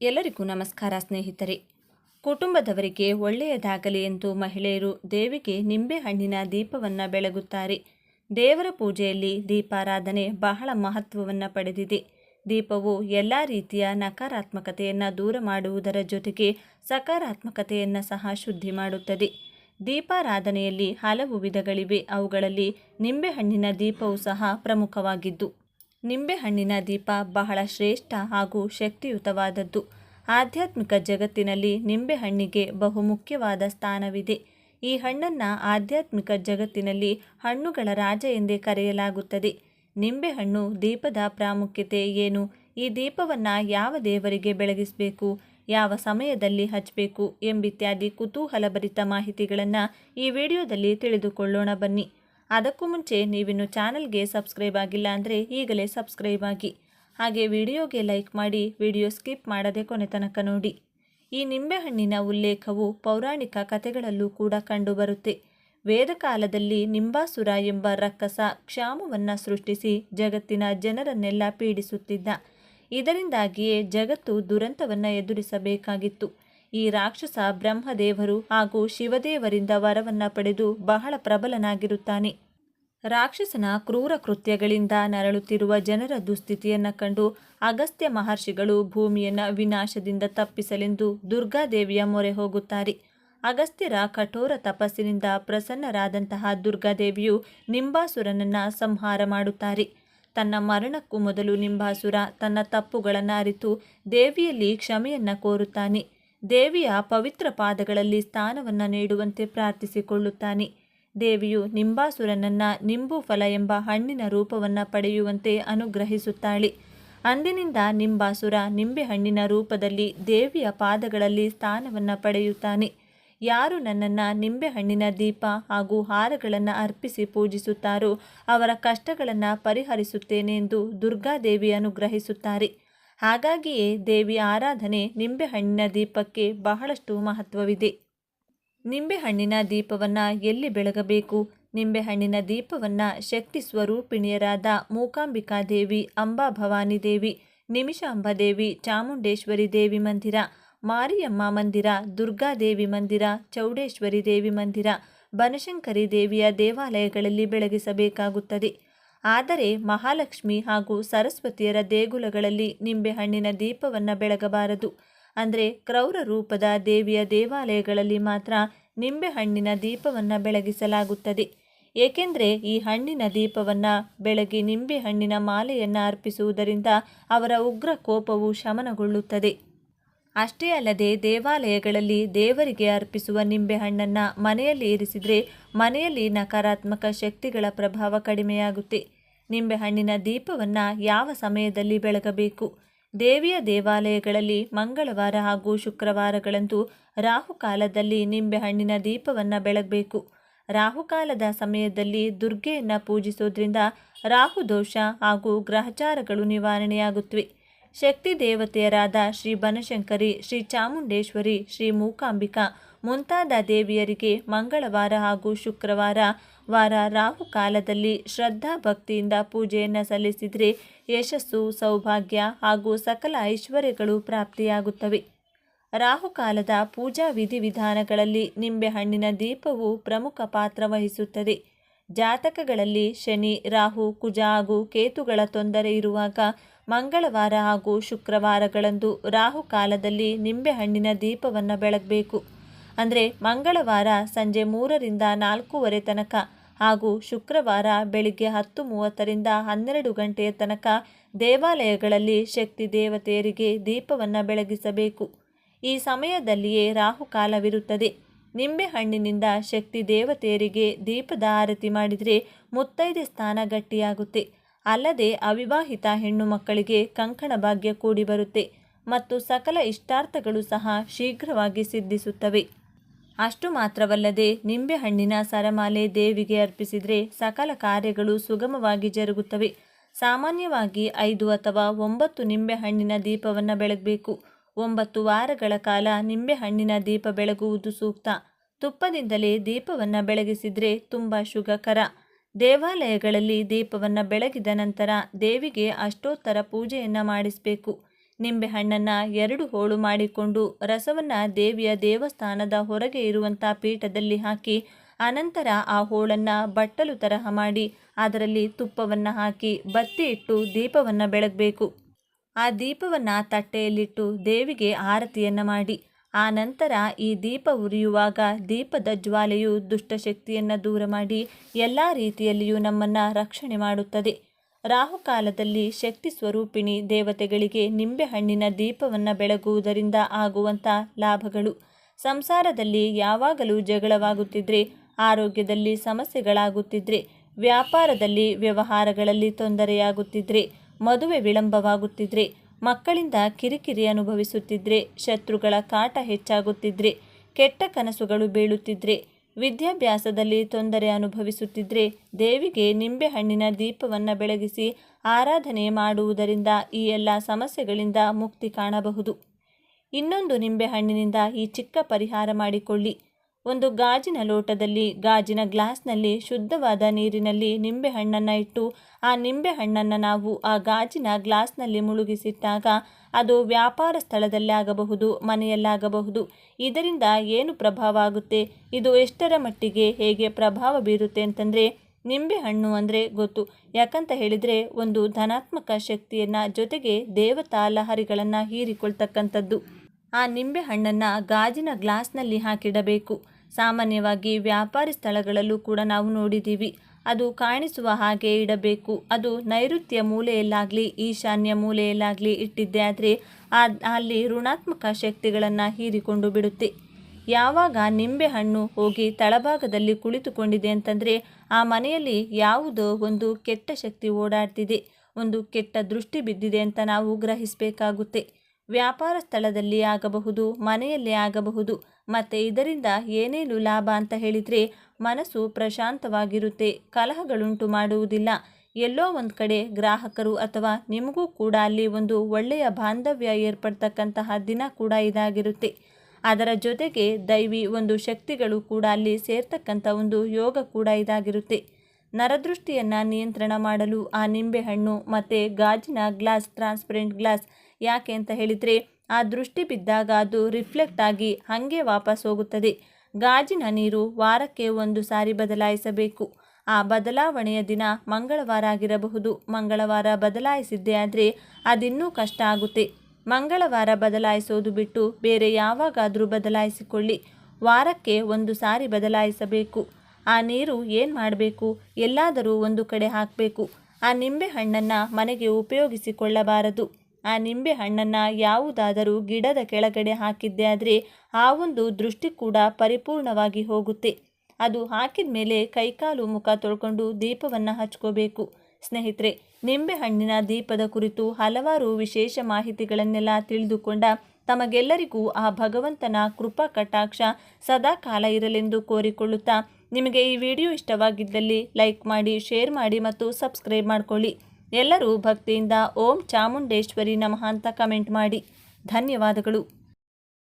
ಎಲ್ಲರಿಗೂ ನಮಸ್ಕಾರ ಸ್ನೇಹಿತರೆ. ಕುಟುಂಬದವರಿಗೆ ಒಳ್ಳೆಯದಾಗಲಿ ಎಂದು ಮಹಿಳೆಯರು ದೇವಿಗೆ ನಿಂಬೆಹಣ್ಣಿನ ದೀಪವನ್ನು ಬೆಳಗುತ್ತಾರೆ. ದೇವರ ಪೂಜೆಯಲ್ಲಿ ದೀಪಾರಾಧನೆ ಬಹಳ ಮಹತ್ವವನ್ನು ಪಡೆದಿದೆ. ದೀಪವು ಎಲ್ಲ ರೀತಿಯ ನಕಾರಾತ್ಮಕತೆಯನ್ನು ದೂರ ಮಾಡುವುದರ ಜೊತೆಗೆ ಸಕಾರಾತ್ಮಕತೆಯನ್ನು ಸಹ ಶುದ್ಧಿ ಮಾಡುತ್ತದೆ. ದೀಪಾರಾಧನೆಯಲ್ಲಿ ಹಲವು ವಿಧಗಳಿವೆ. ಅವುಗಳಲ್ಲಿ ನಿಂಬೆಹಣ್ಣಿನ ದೀಪವು ಸಹ ಪ್ರಮುಖವಾಗಿದ್ದು ನಿಂಬೆಹಣ್ಣಿನ ದೀಪ ಬಹಳ ಶ್ರೇಷ್ಠ ಹಾಗೂ ಶಕ್ತಿಯುತವಾದದ್ದು. ಆಧ್ಯಾತ್ಮಿಕ ಜಗತ್ತಿನಲ್ಲಿ ನಿಂಬೆಹಣ್ಣಿಗೆ ಬಹುಮುಖ್ಯವಾದ ಸ್ಥಾನವಿದೆ. ಈ ಹಣ್ಣನ್ನು ಆಧ್ಯಾತ್ಮಿಕ ಜಗತ್ತಿನಲ್ಲಿ ಹಣ್ಣುಗಳ ರಾಜ ಎಂದೇ ಕರೆಯಲಾಗುತ್ತದೆ. ನಿಂಬೆಹಣ್ಣು ದೀಪದ ಪ್ರಾಮುಖ್ಯತೆ ಏನು? ಈ ದೀಪವನ್ನು ಯಾವ ದೇವರಿಗೆ ಬೆಳಗಿಸಬೇಕು? ಯಾವ ಸಮಯದಲ್ಲಿ ಹಚ್ಚಬೇಕು ಎಂಬಿತ್ಯಾದಿ ಕುತೂಹಲಭರಿತ ಮಾಹಿತಿಗಳನ್ನು ಈ ವಿಡಿಯೋದಲ್ಲಿ ತಿಳಿದುಕೊಳ್ಳೋಣ ಬನ್ನಿ. ಅದಕ್ಕೂ ಮುಂಚೆ ನೀವಿನ್ನು ಚಾನಲ್ಗೆ ಸಬ್ಸ್ಕ್ರೈಬ್ ಆಗಿಲ್ಲ ಅಂದರೆ ಈಗಲೇ ಸಬ್ಸ್ಕ್ರೈಬ್ ಆಗಿ. ಹಾಗೆ ವಿಡಿಯೋಗೆ ಲೈಕ್ ಮಾಡಿ, ವಿಡಿಯೋ ಸ್ಕಿಪ್ ಮಾಡದೆ ಕೊನೆ ತನಕ ನೋಡಿ. ಈ ನಿಂಬೆಹಣ್ಣಿನ ಉಲ್ಲೇಖವು ಪೌರಾಣಿಕ ಕಥೆಗಳಲ್ಲೂ ಕೂಡ ಕಂಡುಬರುತ್ತೆ. ವೇದಕಾಲದಲ್ಲಿ ನಿಂಬಾಸುರ ಎಂಬ ರಕ್ಕಸ ಕ್ಷಾಮವನ್ನು ಸೃಷ್ಟಿಸಿ ಜಗತ್ತಿನ ಜನರನ್ನೆಲ್ಲ ಪೀಡಿಸುತ್ತಿದ್ದ. ಇದರಿಂದಾಗಿಯೇ ಜಗತ್ತು ದುರಂತವನ್ನು ಎದುರಿಸಬೇಕಾಗಿತ್ತು. ಈ ರಾಕ್ಷಸ ಬ್ರಹ್ಮದೇವರು ಹಾಗೂ ಶಿವದೇವರಿಂದ ವರವನ್ನ ಪಡೆದು ಬಹಳ ಪ್ರಬಲನಾಗಿರುತ್ತಾನೆ. ರಾಕ್ಷಸನ ಕ್ರೂರ ಕೃತ್ಯಗಳಿಂದ ನರಳುತ್ತಿರುವ ಜನರ ದುಸ್ಥಿತಿಯನ್ನು ಕಂಡು ಅಗಸ್ತ್ಯ ಮಹರ್ಷಿಗಳು ಭೂಮಿಯನ್ನು ವಿನಾಶದಿಂದ ತಪ್ಪಿಸಲೆಂದು ದುರ್ಗಾದೇವಿಯ ಮೊರೆ ಹೋಗುತ್ತಾರೆ. ಅಗಸ್ತ್ಯರ ಕಠೋರ ತಪಸ್ಸಿನಿಂದ ಪ್ರಸನ್ನರಾದಂತಹ ದುರ್ಗಾದೇವಿಯು ನಿಂಬಾಸುರನನ್ನು ಸಂಹಾರ ಮಾಡುತ್ತಾರೆ. ತನ್ನ ಮರಣಕ್ಕೂ ಮೊದಲು ನಿಂಬಾಸುರ ತನ್ನ ತಪ್ಪುಗಳನ್ನು ಅರಿತು ದೇವಿಯಲ್ಲಿ ಕ್ಷಮೆಯನ್ನು ಕೋರುತ್ತಾನೆ. ದೇವಿಯ ಪವಿತ್ರ ಪಾದಗಳಲ್ಲಿ ಸ್ಥಾನವನ್ನು ನೀಡುವಂತೆ ಪ್ರಾರ್ಥಿಸಿಕೊಳ್ಳುತ್ತಾನೆ. ದೇವಿಯು ನಿಂಬಾಸುರನನ್ನ ನಿಂಬು ಫಲ ಎಂಬ ಹಣ್ಣಿನ ರೂಪವನ್ನು ಪಡೆಯುವಂತೆ ಅನುಗ್ರಹಿಸುತ್ತಾಳೆ. ಅಂದಿನಿಂದ ನಿಂಬಾಸುರ ನಿಂಬೆಹಣ್ಣಿನ ರೂಪದಲ್ಲಿ ದೇವಿಯ ಪಾದಗಳಲ್ಲಿ ಸ್ಥಾನವನ್ನು ಪಡೆಯುತ್ತಾನೆ. ಯಾರು ನನ್ನನ್ನು ನಿಂಬೆಹಣ್ಣಿನ ದೀಪ ಹಾಗೂ ಹಾರಗಳನ್ನು ಅರ್ಪಿಸಿ ಪೂಜಿಸುತ್ತಾರೋ ಅವರ ಕಷ್ಟಗಳನ್ನು ಪರಿಹರಿಸುತ್ತೇನೆ ಎಂದು ದುರ್ಗಾದೇವಿ ಅನುಗ್ರಹಿಸುತ್ತಾರೆ. ಹಾಗಾಗಿಯೇ ದೇವಿ ಆರಾಧನೆ ನಿಂಬೆಹಣ್ಣಿನ ದೀಪಕ್ಕೆ ಬಹಳಷ್ಟು ಮಹತ್ವವಿದೆ. ನಿಂಬೆಹಣ್ಣಿನ ದೀಪವನ್ನು ಎಲ್ಲಿ ಬೆಳಗಬೇಕು? ನಿಂಬೆಹಣ್ಣಿನ ದೀಪವನ್ನು ಶಕ್ತಿ ಸ್ವರೂಪಿಣಿಯರಾದ ಮೂಕಾಂಬಿಕಾ ದೇವಿ, ಅಂಬಾ ಭವಾನಿ ದೇವಿ, ನಿಮಿಷಾಂಬ ದೇವಿ, ಚಾಮುಂಡೇಶ್ವರಿ ದೇವಿ ಮಂದಿರ, ಮಾರಿಯಮ್ಮ ಮಂದಿರ ದುರ್ಗಾದೇವಿ ಮಂದಿರ, ಚೌಡೇಶ್ವರಿ ದೇವಿ ಮಂದಿರ, ಬನಶಂಕರಿ ದೇವಿಯ ದೇವಾಲಯಗಳಲ್ಲಿ ಬೆಳಗಿಸಬೇಕಾಗುತ್ತದೆ. ಆದರೆ ಮಹಾಲಕ್ಷ್ಮಿ ಹಾಗೂ ಸರಸ್ವತಿಯರ ದೇಗುಲಗಳಲ್ಲಿ ನಿಂಬೆಹಣ್ಣಿನ ದೀಪವನ್ನು ಬೆಳಗಬಾರದು. ಅಂದರೆ ಕ್ರೌರ ರೂಪದ ದೇವಿಯ ದೇವಾಲಯಗಳಲ್ಲಿ ಮಾತ್ರ ನಿಂಬೆಹಣ್ಣಿನ ದೀಪವನ್ನು ಬೆಳಗಿಸಲಾಗುತ್ತದೆ. ಏಕೆಂದರೆ ಈ ಹಣ್ಣಿನ ದೀಪವನ್ನು ಬೆಳಗಿ ನಿಂಬೆಹಣ್ಣಿನ ಮಾಲೆಯನ್ನು ಅರ್ಪಿಸುವುದರಿಂದ ಅವರ ಉಗ್ರ ಕೋಪವು ಶಮನಗೊಳ್ಳುತ್ತದೆ. ಅಷ್ಟೇ ಅಲ್ಲದೆ ದೇವಾಲಯಗಳಲ್ಲಿ ದೇವರಿಗೆ ಅರ್ಪಿಸುವ ನಿಂಬೆಹಣ್ಣನ್ನು ಮನೆಯಲ್ಲಿ ಇರಿಸಿದರೆ ಮನೆಯಲ್ಲಿ ನಕಾರಾತ್ಮಕ ಶಕ್ತಿಗಳ ಪ್ರಭಾವ ಕಡಿಮೆಯಾಗುತ್ತೆ. ನಿಂಬೆಹಣ್ಣಿನ ದೀಪವನ್ನು ಯಾವ ಸಮಯದಲ್ಲಿ ಬೆಳಗಬೇಕು? ದೇವಿಯ ದೇವಾಲಯಗಳಲ್ಲಿ ಮಂಗಳವಾರ ಹಾಗೂ ಶುಕ್ರವಾರಗಳಂತೂ ರಾಹುಕಾಲದಲ್ಲಿ ನಿಂಬೆಹಣ್ಣಿನ ದೀಪವನ್ನು ಬೆಳಗಬೇಕು. ರಾಹುಕಾಲದ ಸಮಯದಲ್ಲಿ ದುರ್ಗೆಯನ್ನು ಪೂಜಿಸೋದ್ರಿಂದ ರಾಹು ದೋಷ ಹಾಗೂ ಗ್ರಹಚಾರಗಳು ನಿವಾರಣೆಯಾಗುತ್ತವೆ ಶಕ್ತಿ ದೇವತೆಯರಾದ ಶ್ರೀ ಬನಶಂಕರಿ, ಶ್ರೀ ಚಾಮುಂಡೇಶ್ವರಿ, ಶ್ರೀ ಮೂಕಾಂಬಿಕಾ ಮುಂತಾದ ದೇವಿಯರಿಗೆ ಮಂಗಳವಾರ ಹಾಗೂ ಶುಕ್ರವಾರ ವಾರ ರಾಹು ಕಾಲದಲ್ಲಿ ಶ್ರದ್ಧಾ ಭಕ್ತಿಯಿಂದ ಪೂಜೆಯನ್ನು ಸಲ್ಲಿಸಿದರೆ ಯಶಸ್ಸು, ಸೌಭಾಗ್ಯ ಹಾಗೂ ಸಕಲ ಐಶ್ವರ್ಯಗಳು ಪ್ರಾಪ್ತಿಯಾಗುತ್ತವೆ. ರಾಹುಕಾಲದ ಪೂಜಾ ವಿಧಿವಿಧಾನಗಳಲ್ಲಿ ನಿಂಬೆಹಣ್ಣಿನ ದೀಪವು ಪ್ರಮುಖ ಪಾತ್ರ ವಹಿಸುತ್ತದೆ. ಜಾತಕಗಳಲ್ಲಿ ಶನಿ, ರಾಹು, ಕುಜ ಹಾಗೂ ಕೇತುಗಳ ತೊಂದರೆ ಇರುವಾಗ ಮಂಗಳವಾರ ಹಾಗೂ ಶುಕ್ರವಾರಗಳಂದು ರಾಹುಕಾಲದಲ್ಲಿ ನಿಂಬೆಹಣ್ಣಿನ ದೀಪವನ್ನು ಬೆಳಗಬೇಕು. ಅಂದರೆ ಮಂಗಳವಾರ ಸಂಜೆ ಮೂರರಿಂದ ನಾಲ್ಕೂವರೆ ತನಕ ಹಾಗೂ ಶುಕ್ರವಾರ ಬೆಳಿಗ್ಗೆ ಹತ್ತು ಮೂವತ್ತರಿಂದ ಹನ್ನೆರಡು ಗಂಟೆಯ ತನಕ ದೇವಾಲಯಗಳಲ್ಲಿ ಶಕ್ತಿ ದೇವತೆಯರಿಗೆ ದೀಪವನ್ನು ಬೆಳಗಿಸಬೇಕು. ಈ ಸಮಯದಲ್ಲಿಯೇ ರಾಹುಕಾಲವಿರುತ್ತದೆ ನಿಂಬೆಹಣ್ಣಿನಿಂದ ಶಕ್ತಿ ದೇವತೆಯರಿಗೆ ದೀಪದ ಆರತಿ ಮಾಡಿದರೆ ಮುತ್ತೈದೆ ಸ್ಥಾನ ಗಟ್ಟಿಯಾಗುತ್ತೆ. ಅಲ್ಲದೆ ಅವಿವಾಹಿತ ಹೆಣ್ಣು ಮಕ್ಕಳಿಗೆ ಕಂಕಣ ಭಾಗ್ಯ ಕೂಡಿ ಬರುತ್ತೆ ಮತ್ತು ಸಕಲ ಇಷ್ಟಾರ್ಥಗಳು ಸಹ ಶೀಘ್ರವಾಗಿ ಸಿದ್ಧಿಸುತ್ತವೆ. ಅಷ್ಟು ಮಾತ್ರವಲ್ಲದೆ ನಿಂಬೆಹಣ್ಣಿನ ಸರಮಾಲೆ ದೇವಿಗೆ ಅರ್ಪಿಸಿದರೆ ಸಕಲ ಕಾರ್ಯಗಳು ಸುಗಮವಾಗಿ ಜರುಗುತ್ತವೆ. ಸಾಮಾನ್ಯವಾಗಿ ಐದು ಅಥವಾ ಒಂಬತ್ತು ನಿಂಬೆಹಣ್ಣಿನ ದೀಪವನ್ನು ಬೆಳಗಬೇಕು. ಒಂಬತ್ತು ವಾರಗಳ ಕಾಲ ನಿಂಬೆಹಣ್ಣಿನ ದೀಪ ಬೆಳಗುವುದು ಸೂಕ್ತ. ತುಪ್ಪದಿಂದಲೇ ದೀಪವನ್ನು ಬೆಳಗಿಸಿದರೆ ತುಂಬ ಶುಭಕರ ದೇವಾಲಯಗಳಲ್ಲಿ ದೀಪವನ್ನು ಬೆಳಗಿದ ನಂತರ ದೇವಿಗೆ ಅಷ್ಟೋತ್ತರ ಪೂಜೆಯನ್ನು ಮಾಡಿಸಬೇಕು. ನಿಂಬೆಹಣ್ಣನ್ನು ಎರಡು ಹೋಳು ಮಾಡಿಕೊಂಡು ರಸವನ್ನು ದೇವಿಯ ದೇವಸ್ಥಾನದ ಹೊರಗೆ ಇರುವಂಥ ಪೀಠದಲ್ಲಿ ಹಾಕಿ, ಅನಂತರ ಆ ಹೋಳನ್ನು ಬಟ್ಟಲು ತರಹ ಮಾಡಿ, ಅದರಲ್ಲಿ ತುಪ್ಪವನ್ನು ಹಾಕಿ ಬತ್ತಿ ಇಟ್ಟು ದೀಪವನ್ನು ಬೆಳಗಬೇಕು. ಆ ದೀಪವನ್ನು ತಟ್ಟೆಯಲ್ಲಿಟ್ಟು ದೇವಿಗೆ ಆರತಿಯನ್ನು ಮಾಡಿ, ಆ ನಂತರ ಈ ದೀಪ ಉರಿಯುವಾಗ ದೀಪದ ಜ್ವಾಲೆಯು ದುಷ್ಟಶಕ್ತಿಯನ್ನು ದೂರ ಮಾಡಿ ಎಲ್ಲ ರೀತಿಯಲ್ಲಿಯೂ ನಮ್ಮನ್ನು ರಕ್ಷಣೆ ಮಾಡುತ್ತದೆ. ರಾಹುಕಾಲದಲ್ಲಿ ಶಕ್ತಿ ಸ್ವರೂಪಿಣಿ ದೇವತೆಗಳಿಗೆ ನಿಂಬೆಹಣ್ಣಿನ ದೀಪವನ್ನು ಬೆಳಗುವುದರಿಂದ ಆಗುವಂಥ ಲಾಭಗಳು. ಸಂಸಾರದಲ್ಲಿ ಯಾವಾಗಲೂ ಜಗಳವಾಗುತ್ತಿದ್ರೆ, ಆರೋಗ್ಯದಲ್ಲಿ ಸಮಸ್ಯೆಗಳಾಗುತ್ತಿದ್ರೆ, ವ್ಯಾಪಾರದಲ್ಲಿ ವ್ಯವಹಾರಗಳಲ್ಲಿ ತೊಂದರೆಯಾಗುತ್ತಿದ್ರೆ, ಮದುವೆ ವಿಳಂಬವಾಗುತ್ತಿದ್ರೆ, ಮಕ್ಕಳಿಂದ ಕಿರಿಕಿರಿ ಅನುಭವಿಸುತ್ತಿದ್ರೆ, ಶತ್ರುಗಳ ಕಾಟ ಹೆಚ್ಚಾಗುತ್ತಿದ್ರೆ, ಕೆಟ್ಟ ಕನಸುಗಳು ಬೀಳುತ್ತಿದ್ರೆ ವಿದ್ಯಾಭ್ಯಾಸದಲ್ಲಿ ತೊಂದರೆ ಅನುಭವಿಸುತ್ತಿದ್ದರೆ ದೇವಿಗೆ ನಿಂಬೆಹಣ್ಣಿನ ದೀಪವನ್ನು ಬೆಳಗಿಸಿ ಆರಾಧನೆ ಮಾಡುವುದರಿಂದ ಈ ಎಲ್ಲ ಸಮಸ್ಯೆಗಳಿಂದ ಮುಕ್ತಿ ಕಾಣಬಹುದು. ಇನ್ನೊಂದು ನಿಂಬೆಹಣ್ಣಿನಿಂದ ಈ ಚಿಕ್ಕ ಪರಿಹಾರ ಮಾಡಿಕೊಳ್ಳಿ. ಒಂದು ಗಾಜಿನ ಲೋಟದಲ್ಲಿ, ಗಾಜಿನ ಗ್ಲಾಸ್ನಲ್ಲಿ ಶುದ್ಧವಾದ ನೀರಿನಲ್ಲಿ ನಿಂಬೆಹಣ್ಣನ್ನು ಇಟ್ಟು, ಆ ನಿಂಬೆಹಣ್ಣನ್ನು ನಾವು ಆ ಗಾಜಿನ ಗ್ಲಾಸ್ನಲ್ಲಿ ಮುಳುಗಿಸಿಟ್ಟಾಗ ಅದು ವ್ಯಾಪಾರ ಸ್ಥಳದಲ್ಲಿ ಆಗಬಹುದು ಮನೆಯಲ್ಲಾಗಬಹುದು. ಇದರಿಂದ ಏನು ಪ್ರಭಾವ ಆಗುತ್ತೆ? ಇದು ಎಷ್ಟರ ಮಟ್ಟಿಗೆ ಹೇಗೆ ಪ್ರಭಾವ ಬೀರುತ್ತೆ ಅಂತಂದರೆ, ನಿಂಬೆಹಣ್ಣು ಅಂದರೆ ಗೊತ್ತು. ಯಾಕಂತ ಹೇಳಿದರೆ, ಒಂದು ಧನಾತ್ಮಕ ಶಕ್ತಿಯನ್ನು ಜೊತೆಗೆ ದೇವತಾ ಲಹರಿಗಳನ್ನು ಹೀರಿಕೊಳ್ತಕ್ಕಂಥದ್ದು. ಆ ನಿಂಬೆ ಹಣ್ಣನ್ನು ಗಾಜಿನ ಗ್ಲಾಸ್ನಲ್ಲಿ ಹಾಕಿಡಬೇಕು. ಸಾಮಾನ್ಯವಾಗಿ ವ್ಯಾಪಾರಿ ಸ್ಥಳಗಳಲ್ಲೂ ಕೂಡ ನಾವು ನೋಡಿದ್ದೀವಿ. ಅದು ಕಾಣಿಸುವ ಹಾಗೆ ಇಡಬೇಕು. ಅದು ನೈಋತ್ಯ ಮೂಲೆಯಲ್ಲಾಗಲಿ, ಈಶಾನ್ಯ ಮೂಲೆಯಲ್ಲಾಗಲಿ ಇಟ್ಟಿದ್ದೆ ಆದರೆ ಅಲ್ಲಿ ಋಣಾತ್ಮಕ ಶಕ್ತಿಗಳನ್ನು ಹೀರಿಕೊಂಡು ಬಿಡುತ್ತೆ. ಯಾವಾಗ ನಿಂಬೆಹಣ್ಣು ಹೋಗಿ ತಳಭಾಗದಲ್ಲಿ ಕುಳಿತುಕೊಂಡಿದೆ ಅಂತಂದರೆ ಆ ಮನೆಯಲ್ಲಿ ಯಾವುದೋ ಒಂದು ಕೆಟ್ಟ ಶಕ್ತಿ ಓಡಾಡ್ತಿದೆ. ಒಂದು ಕೆಟ್ಟ ದೃಷ್ಟಿ ಬಿದ್ದಿದೆ ಅಂತ ನಾವು ಗ್ರಹಿಸಬೇಕಾಗುತ್ತೆ. ವ್ಯಾಪಾರ ಸ್ಥಳದಲ್ಲಿ ಆಗಬಹುದು, ಮನೆಯಲ್ಲಿ ಆಗಬಹುದು. ಮತ್ತು ಇದರಿಂದ ಏನೇನು ಲಾಭ ಅಂತ ಹೇಳಿದರೆ ಮನಸ್ಸು ಪ್ರಶಾಂತವಾಗಿರುತ್ತೆ, ಕಲಹಗಳುಂಟು ಮಾಡುವುದಿಲ್ಲ. ಎಲ್ಲೋ ಒಂದು ಕಡೆ ಗ್ರಾಹಕರು ಅಥವಾ ನಿಮಗೂ ಕೂಡ ಅಲ್ಲಿ ಒಂದು ಒಳ್ಳೆಯ ಬಾಂಧವ್ಯ ಏರ್ಪಡ್ತಕ್ಕಂತಹ ದಿನ ಕೂಡ ಇದಾಗಿರುತ್ತೆ. ಅದರ ಜೊತೆಗೆ ದೈವಿ ಒಂದು ಶಕ್ತಿಗಳು ಕೂಡ ಅಲ್ಲಿ ಸೇರ್ತಕ್ಕಂಥ ಒಂದು ಯೋಗ ಕೂಡ ಇದಾಗಿರುತ್ತೆ. ನರದೃಷ್ಟಿಯನ್ನು ನಿಯಂತ್ರಣ ಮಾಡಲು ಆ ನಿಂಬೆಹಣ್ಣು ಮತ್ತು ಗಾಜಿನ ಗ್ಲಾಸ್, ಟ್ರಾನ್ಸ್ಪರೆಂಟ್ ಗ್ಲಾಸ್ ಯಾಕೆ ಅಂತ ಹೇಳಿದರೆ ಆ ದೃಷ್ಟಿ ಬಿದ್ದಾಗ ಅದು ರಿಫ್ಲೆಕ್ಟ್ ಆಗಿ ಹಾಗೆ ವಾಪಸ್ ಹೋಗುತ್ತದೆ. ಗಾಜಿನ ನೀರು ವಾರಕ್ಕೆ ಒಂದು ಸಾರಿ ಬದಲಾಯಿಸಬೇಕು. ಆ ಬದಲಾವಣೆಯ ದಿನ ಮಂಗಳವಾರ ಆಗಿರಬಹುದು. ಮಂಗಳವಾರ ಬದಲಾಯಿಸಿದ್ದೆ ಆದರೆ ಅದಿನ್ನೂ ಕಷ್ಟ ಆಗುತ್ತೆ. ಮಂಗಳವಾರ ಬದಲಾಯಿಸೋದು ಬಿಟ್ಟು ಬೇರೆ ಯಾವಾಗಾದರೂ ಬದಲಾಯಿಸಿಕೊಳ್ಳಿ. ವಾರಕ್ಕೆ ಒಂದು ಸಾರಿ ಬದಲಾಯಿಸಬೇಕು. ಆ ನೀರು ಏನು ಮಾಡಬೇಕು? ಎಲ್ಲಾದರೂ ಒಂದು ಕಡೆ ಹಾಕಬೇಕು. ಆ ನಿಂಬೆ ಹಣ್ಣನ್ನು ಮನೆಗೆ ಉಪಯೋಗಿಸಿಕೊಳ್ಳಬಾರದು. ಆ ನಿಂಬೆ ಹಣ್ಣನ್ನು ಯಾವುದಾದರೂ ಗಿಡದ ಕೆಳಗಡೆ ಹಾಕಿದ್ದೆ ಆದರೆ ಆ ಒಂದು ದೃಷ್ಟಿ ಕೂಡ ಪರಿಪೂರ್ಣವಾಗಿ ಹೋಗುತ್ತೆ. ಅದು ಹಾಕಿದ ಮೇಲೆ ಕೈಕಾಲು ಮುಖ ತೊಳ್ಕೊಂಡು ದೀಪವನ್ನು ಹಚ್ಕೋಬೇಕು. ಸ್ನೇಹಿತರೆ ನಿಂಬೆಹಣ್ಣಿನ ದೀಪದ ಕುರಿತು ಹಲವಾರು ವಿಶೇಷ ಮಾಹಿತಿಗಳನ್ನೆಲ್ಲ ತಿಳಿದುಕೊಂಡ ತಮಗೆಲ್ಲರಿಗೂ ಆ ಭಗವಂತನ ಕೃಪಾ ಕಟಾಕ್ಷ ಸದಾ ಕಾಲ ಇರಲೆಂದು ಕೋರಿಕೊಳ್ಳುತ್ತಾ, ನಿಮಗೆ ಈ ವಿಡಿಯೋ ಇಷ್ಟವಾಗಿದ್ದಲ್ಲಿ ಲೈಕ್ ಮಾಡಿ, ಶೇರ್ ಮಾಡಿ ಮತ್ತು ಸಬ್ಸ್ಕ್ರೈಬ್ ಮಾಡಿಕೊಳ್ಳಿ. ಎಲ್ಲರೂ ಭಕ್ತಿಯಿಂದ ಓಂ ಚಾಮುಂಡೇಶ್ವರಿ ನಮಃ ಅಂತ ಕಮೆಂಟ್ ಮಾಡಿ. ಧನ್ಯವಾದಗಳು.